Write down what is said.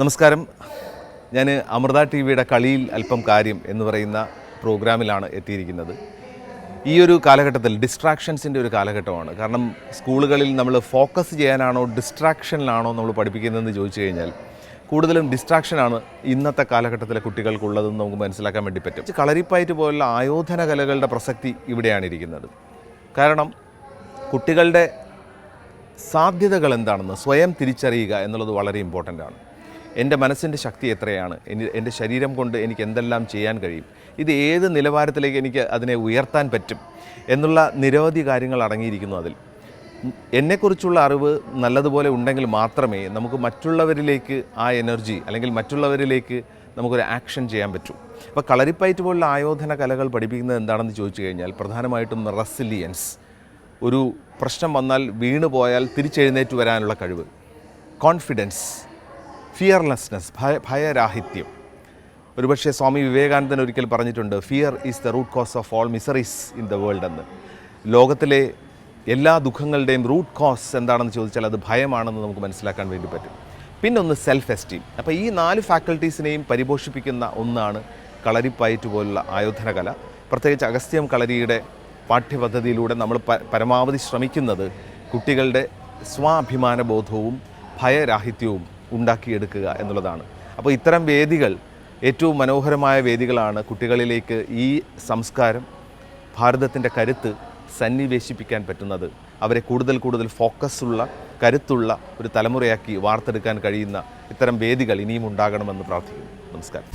നമസ്കാരം. ഞാൻ അമൃത ടി വിയുടെ കളിയിൽ അല്പം കാര്യം എന്ന് പറയുന്ന പ്രോഗ്രാമിലാണ് എത്തിയിരിക്കുന്നത്. ഈ ഒരു കാലഘട്ടത്തിൽ ഡിസ്ട്രാക്ഷൻസിന്റെ ഒരു കാലഘട്ടമാണ്. കാരണം സ്കൂളുകളിൽ നമ്മൾ ഫോക്കസ് ചെയ്യാനാണോ ഡിസ്ട്രാക്ഷനിലാണോ നമ്മൾ പഠിപ്പിക്കുന്നതെന്ന് ചോദിച്ചു കഴിഞ്ഞാൽ കൂടുതലും ഡിസ്ട്രാക്ഷനാണ് ഇന്നത്തെ കാലഘട്ടത്തിലെ കുട്ടികൾക്കുള്ളതെന്ന് നമുക്ക് മനസ്സിലാക്കാൻ വേണ്ടി പറ്റും. കളരിപ്പയറ്റ് പോലുള്ള ആയോധന കലകളുടെ പ്രസക്തി ഇവിടെയാണ് ഇരിക്കുന്നത്. കാരണം കുട്ടികളുടെ സാധ്യതകൾ എന്താണെന്ന് സ്വയം തിരിച്ചറിയുക എന്നുള്ളത് വളരെ ഇമ്പോർട്ടന്റ് ആണ്. എന്റെ മനസ്സിന്റെ ശക്തി എത്രയാണ്? എന്റെ ശരീരം കൊണ്ട് എനിക്ക് എന്തെല്ലാം ചെയ്യാൻ കഴിയും? ഇത് ഏത് നിലവാരത്തിലേക്ക് എനിക്ക് അതിനെ ഉയർത്താൻ പറ്റും? എന്നുള്ള നിരവധി കാര്യങ്ങൾ അടങ്ങിയിരിക്കുന്നു അതിൽ. എന്നെക്കുറിച്ചുള്ള അറിവ് നല്ലതുപോലെ ഉണ്ടെങ്കിൽ മാത്രമേ നമുക്ക് മറ്റുള്ളവരിലേക്ക് ആ എനർജി അല്ലെങ്കിൽ മറ്റുള്ളവരിലേക്ക് നമുക്കൊരു ആക്ഷൻ ചെയ്യാൻ പറ്റൂ. അപ്പോൾ കളരിപ്പയറ്റ് പോലുള്ള ആയോധന കലകൾ പഠിപ്പിക്കുന്നത് എന്താണെന്ന് ചോദിച്ചു കഴിഞ്ഞാൽ പ്രധാനമായിട്ടും റെസിലിയൻസ്. ഒരു പ്രശ്നം വന്നാൽ വീണു പോയാൽ തിരിച്ചെഴുന്നേറ്റ് വരാനുള്ള കഴിവ്. കോൺഫിഡൻസ്. ഫിയർലെസ്നെസ് ഭയ ഭയരാഹിത്യം. ഒരുപക്ഷെ സ്വാമി വിവേകാനന്ദൻ ഒരിക്കൽ പറഞ്ഞിട്ടുണ്ട് fear is the root cause of all miseries in the world എന്ന്. ലോകത്തിലെ എല്ലാ ദുഃഖങ്ങളുടെയും റൂട്ട് കോസ് എന്താണെന്ന് ചോദിച്ചാൽ അത് ഭയമാണെന്ന് നമുക്ക് മനസ്സിലാക്കാൻ വേണ്ടി പറ്റും. പിന്നെ ഒന്ന് സെൽഫ് എസ്റ്റീം അപ്പോൾ ഈ നാല് ഫാക്കൽറ്റീസിനെയും പരിപോഷിപ്പിക്കുന്ന ഒന്നാണ് കളരിപ്പയറ്റ് പോലുള്ള ആയോധന കല പ്രത്യേകിച്ച് അഗസ്ത്യം കളരിയുടെ പാഠ്യപദ്ധതിയിലൂടെ നമ്മൾ പരമാവധി ശ്രമിക്കുന്നത് കുട്ടികളുടെ സ്വാഭിമാന ബോധവും ഭയരാഹിത്യവും ഉണ്ടാക്കിയെടുക്കുക എന്നുള്ളതാണ്. അപ്പോൾ ഇത്തരം വേദികൾ ഏറ്റവും മനോഹരമായ വേദികളാണ് കുട്ടികളിലേക്ക് ഈ സംസ്കാരം ഭാരതത്തിന്റെ കരുത്ത് സന്നിവേശിപ്പിക്കാൻ പറ്റുന്നത്. അവരെ കൂടുതൽ കൂടുതൽ ഫോക്കസുള്ള കരുത്തുള്ള ഒരു തലമുറയാക്കി വാർത്തെടുക്കാൻ കഴിയുന്ന ഇത്തരം വേദികൾ ഇനിയും ഉണ്ടാകണമെന്ന് പ്രാർത്ഥിക്കുന്നു. നമസ്കാരം.